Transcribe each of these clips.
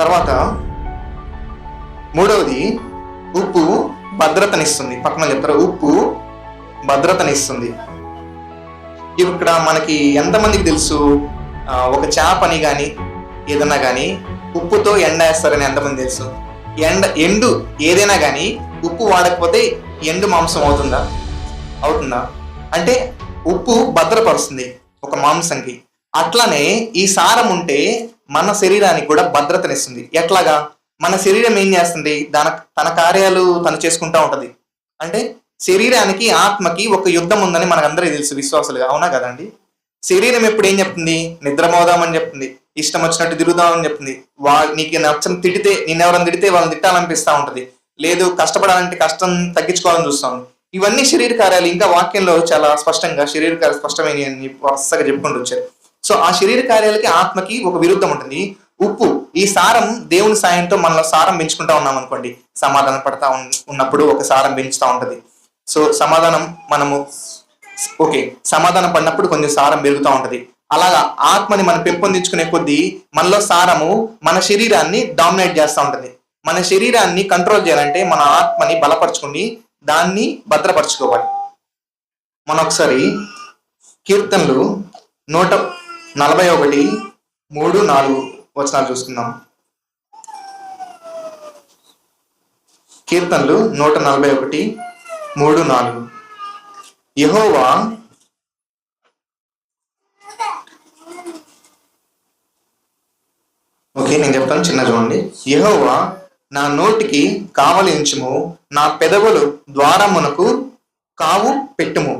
తర్వాత మూడవది ఉప్పు భద్రతనిస్తుంది. పక్కన చెప్తారు ఉప్పు భద్రతనిస్తుంది. ఇక్కడ మనకి ఎంతమందికి తెలుసు? ఒక చేపని కానీ ఏదన్నా కానీ ఉప్పుతో ఎండ వేస్తారని ఎంతమంది తెలుసు? ఎండ ఎండు ఏదైనా కానీ ఉప్పు వాడకపోతే ఎండు మాంసం అవుతుందా? అవుతుందా? అంటే ఉప్పు భద్రపరుస్తుంది ఒక మాంసంకి. అట్లానే ఈ సారం ఉంటే మన శరీరానికి కూడా భద్రతనిస్తుంది. ఎట్లాగా? మన శరీరం ఏం చేస్తుంది? దాని తన కార్యాలు తను చేసుకుంటా ఉంటది. అంటే శరీరానికి ఆత్మకి ఒక యుద్ధం ఉందని మనకందరికీ తెలుసు విశ్వాసులుగా. అవునా కదండి? శరీరం ఎప్పుడు ఏం చెప్తుంది? నిద్రమోదామని చెప్తుంది. ఇష్టం వచ్చినట్టు తిరుగుదామని చెప్తుంది. వా నీకు నచ్చని తిడితే నేను ఎవరైనా తిడితే వాళ్ళని తిట్టాలనిపిస్తా ఉంటుంది. లేదు కష్టపడాలంటే కష్టం తగ్గించుకోవాలని చూస్తాం. ఇవన్నీ శరీర కార్యాలు. ఇంకా వాక్యంలో చాలా స్పష్టంగా శరీర కార్యాలు స్పష్టమైన అని వరుసగా చెప్పుకుంటూ వచ్చారు. సో ఆ శరీర కార్యాలకి ఆత్మకి ఒక విరుద్ధం ఉంటుంది. ఉప్పు ఈ సారం దేవుని సాయంతో మనలో సారం పెంచుకుంటా ఉన్నాం అనుకోండి. సమాధానం పడతా ఉన్నప్పుడు ఒక సారం పెంచుతా ఉంటుంది. సో సమాధానం మనము ఓకే సమాధానం పడినప్పుడు కొంచెం సారం పెరుగుతూ ఉంటుంది. అలాగా ఆత్మని మనం పెంపొందించుకునే కొద్దీ మనలో సారము మన శరీరాన్ని డామినేట్ చేస్తూ ఉంటుంది. మన శరీరాన్ని కంట్రోల్ చేయాలంటే మన ఆత్మని బలపరచుకుని దాన్ని భద్రపరచుకోవాలి. మనం ఒకసారి కీర్తనలు నూట నలభై ఒకటి మూడు నాలుగు వచనాలు చూసుకుందాం. కీర్తనలు నూట నలభై ఒకటి మూడు నాలుగు. యహోవా ఓకే నేను చెప్తాను చిన్న చూడండి. యహోవా నా నోటికి కావలించుము నా పెదవులు ద్వారమునకు కావు పెట్టుము.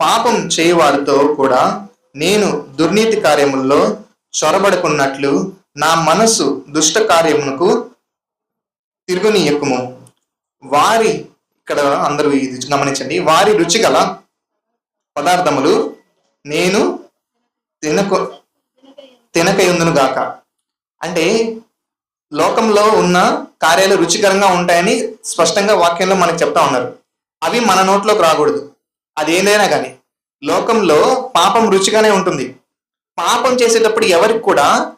పాపం చేయవారితో కూడా నేను దుర్నీతి కార్యముల్లో చొరబడుకున్నట్లు నా మనస్సు దుష్ట కార్యమునకు తిరుగునీయకుము. వారి ఇక్కడ అందరూ ఇది గమనించండి వారి రుచి గల పదార్థములు నేను తినకు తినకయుందును గాక. అంటే లోకంలో ఉన్న కార్యాలు రుచికరంగా ఉంటాయని స్పష్టంగా వాక్యంలో మనకు చెప్తా ఉన్నారు. అవి మన నోట్లోకి రాకూడదు. అది ఏదైనా కానీ లోకంలో పాపం రుచిగానే ఉంటుంది. పాపం చేసేటప్పుడు ఎవరికి కూడా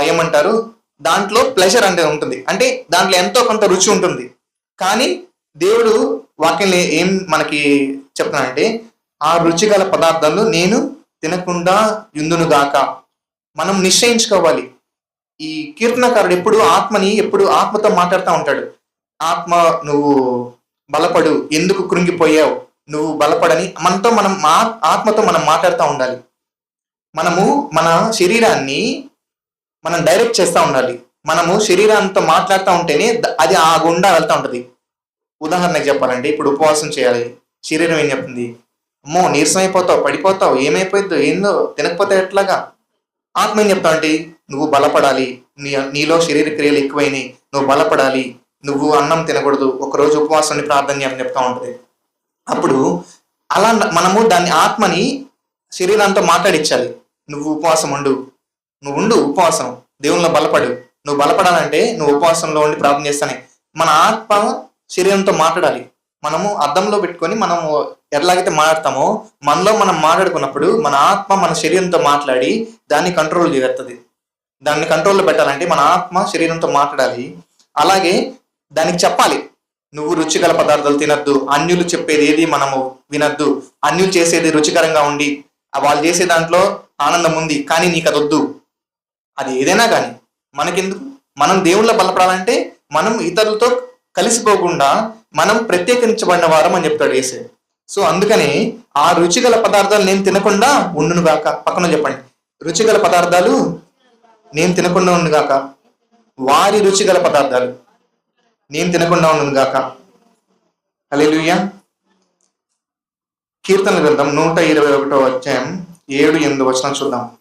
ఏమంటారు దాంట్లో ప్లెజర్ అంటే ఉంటుంది. అంటే దాంట్లో ఎంతో కొంత రుచి ఉంటుంది. కానీ దేవుడు వాక్యంలో ఏం మనకి చెప్తున్నానంటే ఆ రుచి గల పదార్థాలు నేను తినకుండా ఇందును గాక. మనం నిశ్చయించుకోవాలి. ఈ కీర్తనకారుడు ఎప్పుడు ఆత్మని ఎప్పుడు ఆత్మతో మాట్లాడుతూ ఉంటాడు. ఆత్మ నువ్వు బలపడు ఎందుకు కృంగిపోయావు? నువ్వు బలపడని మనతో మనం మా ఆత్మతో మనం మాట్లాడుతూ ఉండాలి. మనము మన శరీరాన్ని మనం డైరెక్ట్ చేస్తూ ఉండాలి. మనము శరీరాంతో మాట్లాడుతూ ఉంటేనే అది ఆ గుండా వెళ్తూ ఉంటుంది. ఉదాహరణకు చెప్పాలంటే ఇప్పుడు ఉపవాసం చేయాలి. శరీరం ఏం చెప్తుంది? అమ్మో నీరసం అయిపోతావు పడిపోతావు ఏమైపోద్దు ఏందో తినకపోతే ఎట్లాగా? ఆత్మ ఏం చెప్తావు అంటే నువ్వు బలపడాలి. నీ నీలో శరీర క్రియలు ఎక్కువైనాయి. నువ్వు బలపడాలి. నువ్వు అన్నం తినకూడదు. ఒకరోజు ఉపవాసాన్ని ప్రార్థన చేయమని చెప్తా ఉంటుంది. అప్పుడు అలా మనము దాన్ని ఆత్మని శరీరంతో మాట్లాడించాలి నువ్వు ఉపవాసం ఉండు. నువ్వు ఉండు ఉపవాసం. దేవునిలో బలపడు. నువ్వు బలపడాలంటే నువ్వు ఉపవాసంలో ఉండి ప్రార్థన చేస్తానే. మన ఆత్మ శరీరంతో మాట్లాడాలి. మనము అద్దంలో పెట్టుకొని మనము ఎలాగైతే మాట్లాడతామో మనలో మనం మాట్లాడుకున్నప్పుడు మన ఆత్మ మన శరీరంతో మాట్లాడి దాన్ని కంట్రోల్ చేస్తుంది దాన్ని కంట్రోల్లో పెట్టాలంటే మన ఆత్మ శరీరంతో మాట్లాడాలి. అలాగే దానికి చెప్పాలి. నువ్వు రుచిగల పదార్థాలు తినద్దు. అన్యులు చెప్పేది ఏది మనము వినద్దు. అన్యులు చేసేది రుచికరంగా ఉండి వాళ్ళు చేసే దాంట్లో ఆనందం ఉంది కానీ నీకు అది వద్దు అది ఏదైనా కానీ మనకెందుకు? మనం దేవుళ్ళ బలపడాలంటే మనం ఇతరులతో కలిసిపోకుండా మనం ప్రత్యేకించబడిన వారం అని చెప్తాడు ఏసే సో అందుకని ఆ రుచిగల పదార్థాలు నేను తినకుండా ఉండును గాక. పక్కన చెప్పండి. రుచిగల పదార్థాలు నేను తినకుండా ఉండుగాక వారి రుచిగల పదార్థాలు. నేను తినకుండా ఉండను గాక. అలెలుయ్య కీర్తన గ్రంథం నూట ఇరవై ఒకటో అధ్యాయం ఏడు ఎనిమిది వచనం చూద్దాం.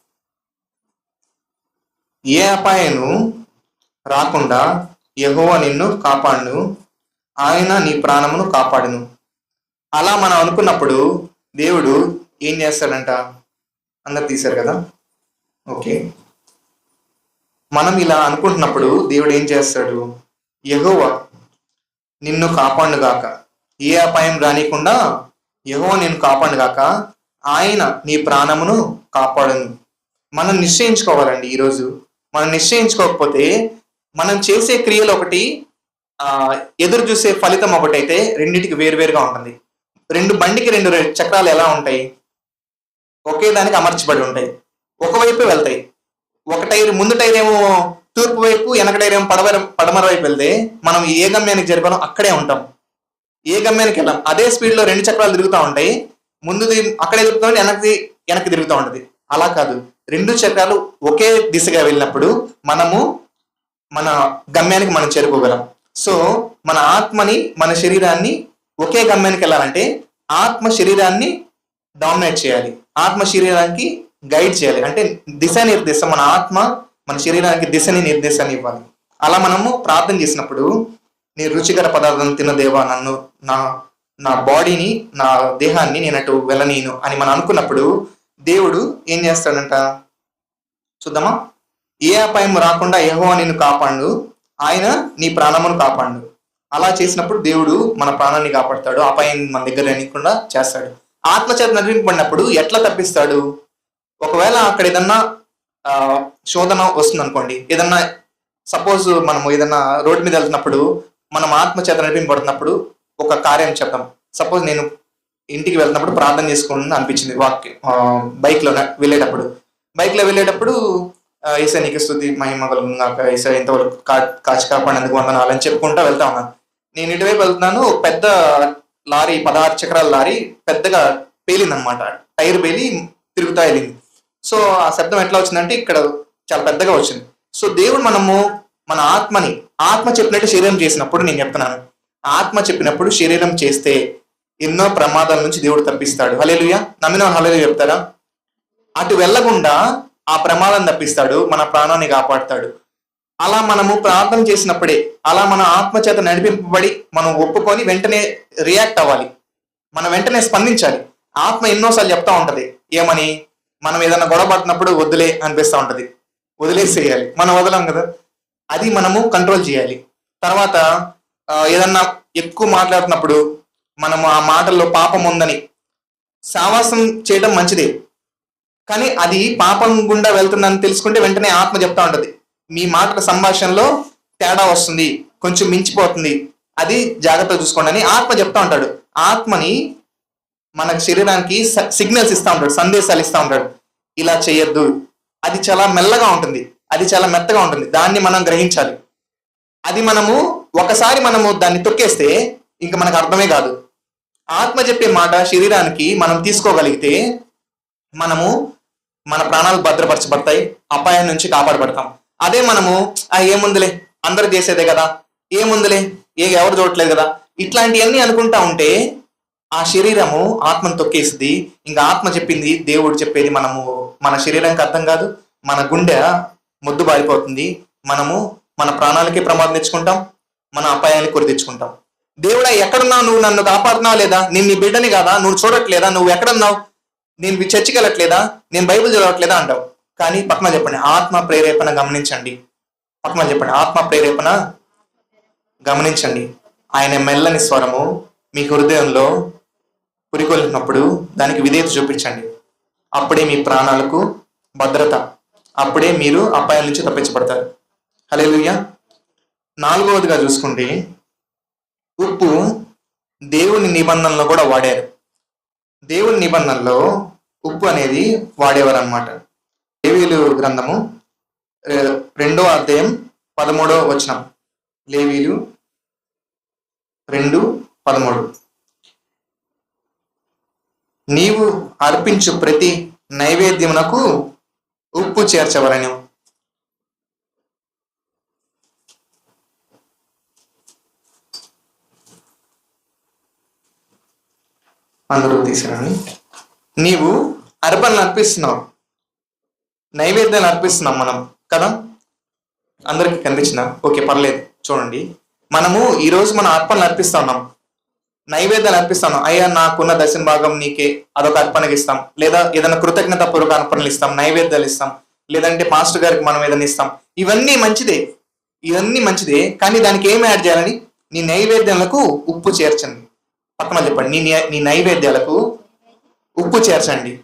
ఏ అపాయను రాకుండా యహోవ నిన్ను కాపాడును. ఆయన నీ ప్రాణమును కాపాడును. అలా మనం అనుకున్నప్పుడు దేవుడు ఏం చేస్తాడంట? అందరు తీశారు కదా? ఓకే. మనం ఇలా అనుకుంటున్నప్పుడు దేవుడు ఏం చేస్తాడు? యహోవ నిన్ను కాపాడుగాక ఏ అపాయం రానికుండా యహోవ నిన్ను కాపాడుగాక ఆయన నీ ప్రాణమును కాపాడును. మనం నిశ్చయించుకోవాలండి ఈరోజు. మనం నిశ్చయించుకోకపోతే మనం చేసే క్రియలు ఒకటి ఎదురు చూసే ఫలితం ఒకటైతే రెండింటికి వేరువేరుగా ఉంటుంది. రెండు బండికి రెండు రె- చక్రాలు ఎలా ఉంటాయి? ఒకే దానికి అమర్చబడి ఉంటాయి. ఒకవైపు వెళ్తాయి. ఒక టైర్ ముందు టైర్ ఏమో తూర్పు వైపు వెనక టైర్ పడమర వైపు వెళ్తే మనం ఏ గమ్యానికి జరిపాలో అక్కడే ఉంటాం. ఏ గమ్యానికి వెళ్ళాం? అదే స్పీడ్లో రెండు చక్రాలు తిరుగుతూ ఉంటాయి. ముందుది అక్కడే తిరుగుతూ ఉంటే వెనక్కి వెనక్కి తిరుగుతూ ఉంటుంది. అలా కాదు. రెండు చక్రాలు ఒకే దిశగా వెళ్ళినప్పుడు మనము మన గమ్యానికి మనం చేరుకోగలం. సో మన ఆత్మని మన శరీరాన్ని ఒకే గమ్యానికి వెళ్ళాలంటే ఆత్మ శరీరాన్ని డామినేట్ చేయాలి. ఆత్మ శరీరానికి గైడ్ చేయాలి. అంటే దిశ నిర్దేశం మన ఆత్మ మన శరీరానికి దిశని నిర్దేశాన్ని ఇవ్వాలి. అలా మనము ప్రార్థన చేసినప్పుడు నీ రుచికర పదార్థం తిన్న దేవా నన్ను నా నా బాడీని నా దేహాన్ని నేను అటు వెళ్ళనీను అని మనం అనుకున్నప్పుడు దేవుడు ఏం చేస్తాడంట? చూద్దామా? ఏ అపాయం రాకుండా యహో నిన్ను కాపాడు. ఆయన నీ ప్రాణమును కాపాడు. అలా చేసినప్పుడు దేవుడు మన ప్రాణాన్ని కాపాడతాడు. అపాయం మన దగ్గర రానికుండా చేస్తాడు. ఆత్మచేత నడిపింపబడినప్పుడు ఎట్లా తప్పిస్తాడు? ఒకవేళ అక్కడ ఏదన్నా శోధన వస్తుంది అనుకోండి ఏదన్నా సపోజ్ మనము ఏదన్నా రోడ్డు మీద వెళ్తున్నప్పుడు మనం ఆత్మచేత నడిపింపబడుతున్నప్పుడు ఒక కార్యం చెప్తాం సపోజ్ నేను ఇంటికి వెళ్తున్నప్పుడు ప్రార్థన చేసుకోవాలని అనిపించింది వాక్ బైక్లో వెళ్ళేటప్పుడు. బైక్లో వెళ్ళేటప్పుడు ఈసా నీకు స్థుతి మహిమ కలుగుగాక ఈసా ఇంతవరకు కా కాచి కాపాడేందుకు వందనాలు అని చెప్పుకుంటా వెళ్తా ఉన్నాను. నేను ఇటువైపు వెళ్తున్నాను పెద్ద లారీ పదహారు చక్రాల లారీ పెద్దగా పేలింది అనమాట టైర్ పేలి తిరుగుతా వెళ్ళింది. సో ఆ శబ్దం ఎట్లా వచ్చిందంటే ఇక్కడ చాలా పెద్దగా వచ్చింది. సో దేవుడు మనము మన ఆత్మని ఆత్మ చెప్పినట్టు శరీరం చేసినప్పుడు నేను చెప్తున్నాను. ఆత్మ చెప్పినప్పుడు శరీరం చేస్తే ఎన్నో ప్రమాదాల నుంచి దేవుడు తప్పిస్తాడు. హలేలుయ నమ్మిన హలేలు చెప్తారా? అటు వెళ్ళకుండా ఆ ప్రమాదం తప్పిస్తాడు మన ప్రాణాన్ని కాపాడుతాడు. అలా మనము ప్రార్థన చేసినప్పుడే అలా మన ఆత్మ చేత నడిపింపబడి మనం ఒప్పుకొని వెంటనే రియాక్ట్ అవ్వాలి. మనం వెంటనే స్పందించాలి. ఆత్మ ఎన్నోసార్లు చెప్తా ఉంటది. ఏమని? మనం ఏదైనా గొడవ పడుతున్నప్పుడు వదిలే అనిపిస్తూ ఉంటుంది. వదిలేసేయాలి. మనం వదలం కదా. అది మనము కంట్రోల్ చేయాలి. తర్వాత ఏదన్నా ఎక్కువ మాట్లాడుతున్నప్పుడు మనము ఆ మాటల్లో పాపం ఉందని సావాసం చేయడం మంచిదే. కానీ అది పాపం గుండా వెళ్తుందని తెలుసుకుంటే వెంటనే ఆత్మ చెప్తా ఉంటుంది. మీ మాటల సంభాషణలో తేడా వస్తుంది. కొంచెం మించిపోతుంది. అది జాగ్రత్త చూసుకోండి అని ఆత్మ చెప్తా ఉంటాడు. ఆత్మని మన శరీరానికి సిగ్నల్స్ ఇస్తా ఉంటాడు సందేశాలు ఇస్తా ఉంటాడు. ఇలా చేయొద్దు. అది చాలా మెల్లగా ఉంటుంది. అది చాలా మెత్తగా ఉంటుంది. దాన్ని మనం గ్రహించాలి. అది మనము ఒకసారి మనము దాన్ని తొక్కేస్తే ఇంకా మనకు అర్థమే కాదు. ఆత్మ చెప్పే మాట శరీరానికి మనం తీసుకోగలిగితే మనము మన ప్రాణాలు భద్రపరచబడతాయి అపాయం నుంచి కాపాడబడతాం. అదే మనము ఆ ఏముందిలే? అందరు చేసేదే కదా. ఏముందిలే? ఏ ఎవరు చూడట్లేదు కదా? ఇట్లాంటివన్నీ అనుకుంటా ఉంటే ఆ శరీరము ఆత్మను తొక్కేసింది. ఇంకా ఆత్మ చెప్పింది దేవుడు చెప్పేది మనము మన శరీరానికి అర్థం కాదు. మన గుండె మొద్దు బారిపోతుంది. మనము మన ప్రాణాలకే ప్రమాదం తెచ్చుకుంటాం. మన అపాయాన్ని కొని తెచ్చుకుంటాం. దేవుడా ఎక్కడున్నావు? నువ్వు నన్ను కాపాడుతున్నావు లేదా? నేను నీ బిడ్డని కాదా? నువ్వు చూడట్లేదా? నువ్వు ఎక్కడున్నావు? నేను చర్చికి వెళ్ళట్లేదా నేను బైబిల్ చదవట్లేదా? అంటావు. కానీ పక్కన చెప్పండి ఆత్మ ప్రేరేపణ గమనించండి. పక్కన చెప్పండి ఆత్మ ప్రేరేపణ గమనించండి. ఆయన మెల్లని స్వరము మీ హృదయంలో పురికొల్పినప్పుడు దానికి విధేయత చూపించండి. అప్పుడే మీ ప్రాణాలకు భద్రత. అప్పుడే మీరు అపాయం నుంచి తప్పించబడతారు. హల్లెలూయా. నాలుగవదిగా చూసుకుంటే ఉప్పు దేవుని నిబంధనలో కూడా వాడారు. దేవుని నిబంధనలో ఉప్పు అనేది వాడేవారు అనమాట లేవీలు గ్రంథము రెండో అధ్యాయం పదమూడో వచనం. లేవీలు రెండు పదమూడు. నీవు అర్పించు ప్రతి నైవేద్యమునకు ఉప్పు చేర్చవలను. అందరూ తీసిరండి. నీవు అర్పణలు అర్పిస్తున్నావు. నైవేద్యాలు అర్పిస్తున్నాం మనం కదా? అందరికి కనిపించిన ఓకే పర్లేదు. చూడండి. మనము ఈరోజు మన అర్పణలు అర్పిస్తా ఉన్నాం. నైవేద్యాలు అర్పిస్తాను. అయ్యా నాకున్న దర్శన భాగం నీకే అదొక అర్పణకి ఇస్తాం లేదా ఏదైనా కృతజ్ఞత పూర్వక అర్పణలు ఇస్తాం నైవేద్యాలు ఇస్తాం లేదంటే మాస్టర్ గారికి మనం ఏదైనా ఇస్తాం. ఇవన్నీ మంచిదే. ఇవన్నీ మంచిదే. కానీ దానికి ఏం యాడ్ చేయాలని? నీ నైవేద్యాలకు ఉప్పు చేర్చండి. పక్కన చెప్పండి. నీ నీ- నైవేద్యాలకు ఉప్పు చేర్చండి.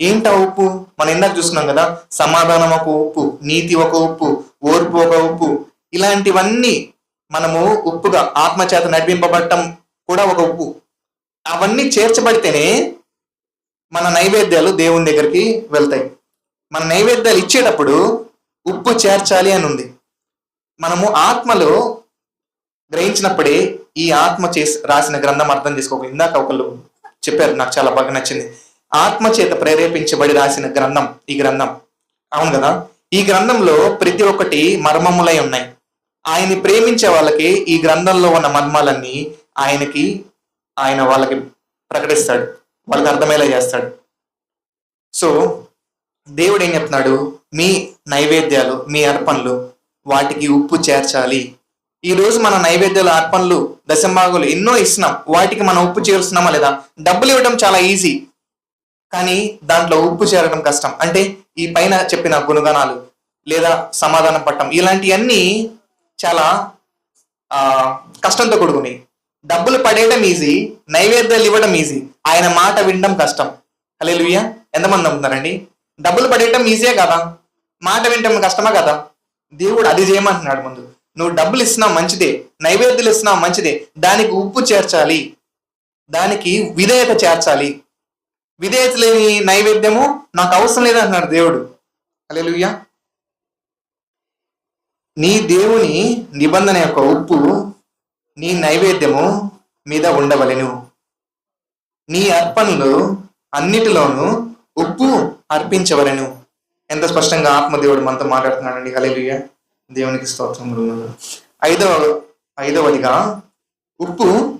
ఏంటా ఉప్పు? మనం ఇందాక చూస్తున్నాం కదా సమాధానం ఒక ఉప్పు నీతి ఒక ఉప్పు ఓర్పు ఒక ఉప్పు. ఇలాంటివన్నీ మనము ఉప్పుగా ఆత్మచేత నడిపింపబడటం కూడా ఒక ఉప్పు. అవన్నీ చేర్చబడితేనే మన నైవేద్యాలు దేవుని దగ్గరికి వెళ్తాయి. మన నైవేద్యాలు ఇచ్చేటప్పుడు ఉప్పు చేర్చాలి అని ఉంది. మనము ఆత్మలో గ్రహించినప్పుడే ఈ ఆత్మ చేసి రాసిన గ్రంథం అర్థం చేసుకోక ఇందాక ఒకళ్ళు చెప్పారు నాకు చాలా బాగా నచ్చింది. ఆత్మ చేత ప్రేరేపించబడి రాసిన గ్రంథం ఈ గ్రంథం. అవును కదా? ఈ గ్రంథంలో ప్రతి ఒక్కటి మర్మములై ఉన్నాయి. ఆయన్ని ప్రేమించే వాళ్ళకి ఈ గ్రంథంలో ఉన్న మర్మాలన్నీ ఆయనకి ఆయన వాళ్ళకి ప్రకటిస్తాడు. వాళ్ళకి అర్థమయ్యేలా చేస్తాడు. సో దేవుడు ఏం చెప్తున్నాడు? మీ నైవేద్యాలు మీ అర్పణలు వాటికి ఉప్పు చేర్చాలి. ఈరోజు మన నైవేద్యాలు అర్పణలు దశంభాగులు ఎన్నో ఇస్తున్నాం. వాటికి మనం ఉప్పు చేరుస్తున్నామా లేదా? డబ్బులు ఇవ్వడం చాలా ఈజీ. కానీ దాంట్లో ఉప్పు చేరడం కష్టం. అంటే ఈ పైన చెప్పిన గుణగణాలు లేదా సమాధానం పట్టం ఇలాంటివన్నీ చాలా కష్టంతో కూడుకున్నాయి డబ్బులు పడేయడం ఈజీ నైవేద్యాలు ఇవ్వడం ఈజీ ఆయన మాట వినడం కష్టం. హలే లుయ్య ఎంతమంది నమ్ముతున్నారండి? డబ్బులు పడేయటం ఈజీయే కదా? మాట వినటం కష్టమా కదా? దేవుడు అది చేయమంటున్నాడు ముందు. నువ్వు డబ్బులు ఇస్తున్నావు మంచిదే నైవేద్యాలు ఇస్తున్నావు మంచిదే దానికి ఉప్పు చేర్చాలి. దానికి విధేయత చేర్చాలి. విధేయత లేని నైవేద్యము నాకు అవసరం లేదంటున్నాడు దేవుడు. హల్లెలూయా నీ దేవుని నిబంధన యొక్క ఉప్పు నీ నైవేద్యము మీద ఉండవలెను. నీ అర్పణలు అన్నిటిలోనూ ఉప్పు అర్పించవలెను. ఎంత స్పష్టంగా ఆత్మదేవుడు మనతో మాట్లాడుతున్నాడండి. హల్లెలూయ. దేవునికి స్తోత్రం ఐదవ ఐదవదిగా ఉప్పు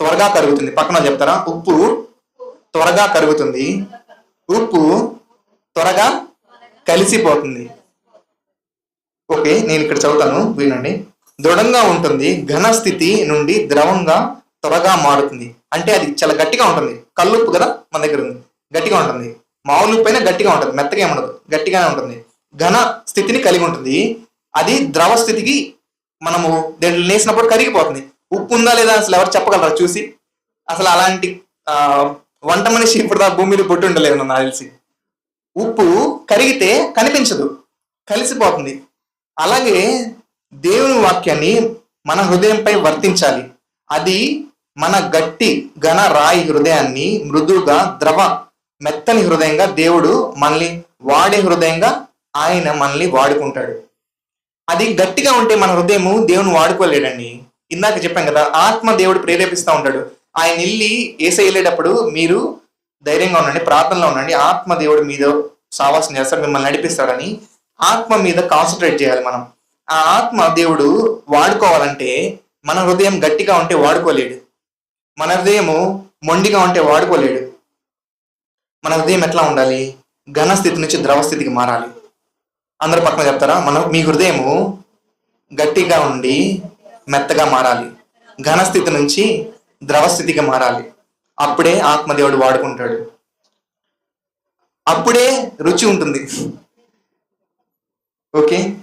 త్వరగా కరుగుతుంది. పక్కన చెప్తారా? ఉప్పు త్వరగా కరుగుతుంది. ఉప్పు త్వరగా కలిసిపోతుంది. ఓకే నేను ఇక్కడ చదువుతాను. వినండి. దృఢంగా ఉంటుంది. ఘన స్థితి నుండి ద్రవంగా త్వరగా మారుతుంది. అంటే అది చాలా గట్టిగా ఉంటుంది. కల్లుప్పు కదా మన దగ్గర ఉంది. గట్టిగా ఉంటుంది. మామూలు ఉప్పు అయినా గట్టిగా ఉంటుంది. మెత్తగా ఉండదు గట్టిగానే ఉంటుంది. ఘన స్థితిని కలిగి ఉంటుంది. అది ద్రవ స్థితికి మనము దీంట్లో నేసినప్పుడు కరిగిపోతుంది. ఉప్పు ఉందా లేదా అసలు ఎవరు చెప్పగలరా చూసి? అసలు అలాంటి ఆ, వంట మనిషి ఇప్పుడు దా భూమి మీద పొట్టి ఉండలేదు నాకు తెలిసి. ఉప్పు కరిగితే కనిపించదు. కలిసిపోతుంది. అలాగే దేవుని వాక్యాన్ని మన హృదయంపై వర్తించాలి. అది మన గట్టి ఘన రాయి హృదయాన్ని మృదువుగా ద్రవ మెత్తని హృదయంగా దేవుడు మనల్ని వాడే హృదయంగా ఆయన మనల్ని వాడుకుంటాడు. అది గట్టిగా ఉంటే మన హృదయము దేవుని వాడుకోలేడండి. ఇందాక చెప్పాం కదా ఆత్మ దేవుడు ప్రేరేపిస్తూ ఉంటాడు. ఆయన ఇల్లి ఏసేయలేటప్పుడు వెళ్ళేటప్పుడు మీరు ధైర్యంగా ఉండండి ప్రార్థనలో ఉండండి ఆత్మ దేవుడు మీద సావాసం చేస్తాడు మిమ్మల్ని నడిపిస్తాడని ఆత్మ మీద కాన్సన్ట్రేట్ చేయాలి మనం. ఆ ఆత్మ దేవుడు వాడుకోవాలంటే మన హృదయం గట్టిగా ఉంటే వాడుకోలేడు. మన హృదయము మొండిగా ఉంటే వాడుకోలేడు. మన హృదయం ఎట్లా ఉండాలి? ఘన స్థితి నుంచి ద్రవ స్థితికి మారాలి. అందరు పక్కన చెప్తారా? మన మీ హృదయము గట్టిగా ఉండి మెత్తగా మారాలి. ఘన స్థితి నుంచి ద్రవ స్థితికి మారాలి. అప్పుడే ఆత్మదేవుడు వాడుకుంటాడు. అప్పుడే రుచి ఉంటుంది. ఓకే?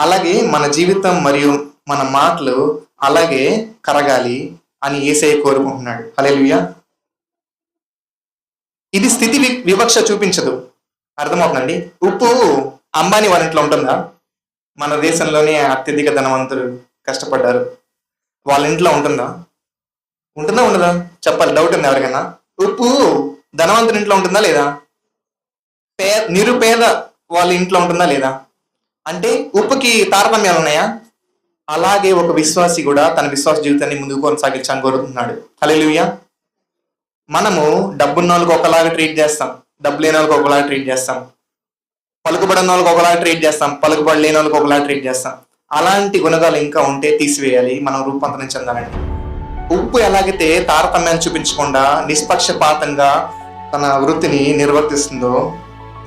అలాగే మన జీవితం మరియు మన మాటలు అలాగే కరగాలి అని ఏసఐ కోరుకుంటున్నాడు. హల్లెలూయా. ఇది స్థితి వి- వివక్ష చూపించదు. అర్థమవుతుందండి? ఉప్పు అంబానీ వాళ్ళ ఇంట్లో ఉంటుందా? మన దేశంలోనే అత్యధిక ధనవంతులు కష్టపడ్డారు. వాళ్ళ ఇంట్లో ఉంటుందా? ఉంటుందా ఉండదా? చెప్పాలి డౌట్ ఉంది ఎవరికైనా. ఉప్పు ధనవంతుని ఇంట్లో ఉంటుందా లేదా? పే నిరుపేద వాళ్ళ ఇంట్లో ఉంటుందా లేదా? అంటే ఉప్పుకి తారతమ్యాలు ఉన్నాయా? అలాగే ఒక విశ్వాసి కూడా తన విశ్వాస జీవితాన్ని ముందుకు కొనసాగించాలని కోరుతున్నాడు హల్లెలూయా. మనము డబ్బున్న వాళ్ళకి ఒకలాగా ట్రీట్ చేస్తాం. డబ్బు లేని వాళ్ళకి ఒకలాగా ట్రీట్ చేస్తాం. పలుకుబడిన వాళ్ళకి ఒకలాగా ట్రీట్ చేస్తాం. పలుకుబడి లేని వాళ్ళకి ఒకలాగా ట్రీట్ చేస్తాం. అలాంటి గుణగాలు ఇంకా ఉంటే తీసివేయాలి. మనం రూపాంతరం చెందాలండి ఉప్పు ఎలాగైతే తారతమ్యాన్ని చూపించకుండా నిష్పక్షపాతంగా తన వృత్తిని నిర్వర్తిస్తుందో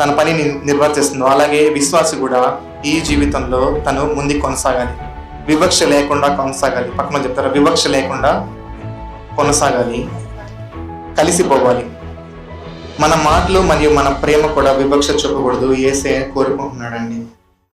తన పనిని నిర్వర్తిస్తుందో అలాగే విశ్వాసి కూడా ఈ జీవితంలో తను ముందు కొనసాగాలి. వివక్ష లేకుండా కొనసాగాలి. పక్కన చెప్తారా? వివక్ష లేకుండా కొనసాగాలి. కలిసిపోవాలి మన మాటలు మరియు మన ప్రేమ కూడా వివక్ష చూపకూడదు. ఏసే కోరుకుంటున్నాడండి.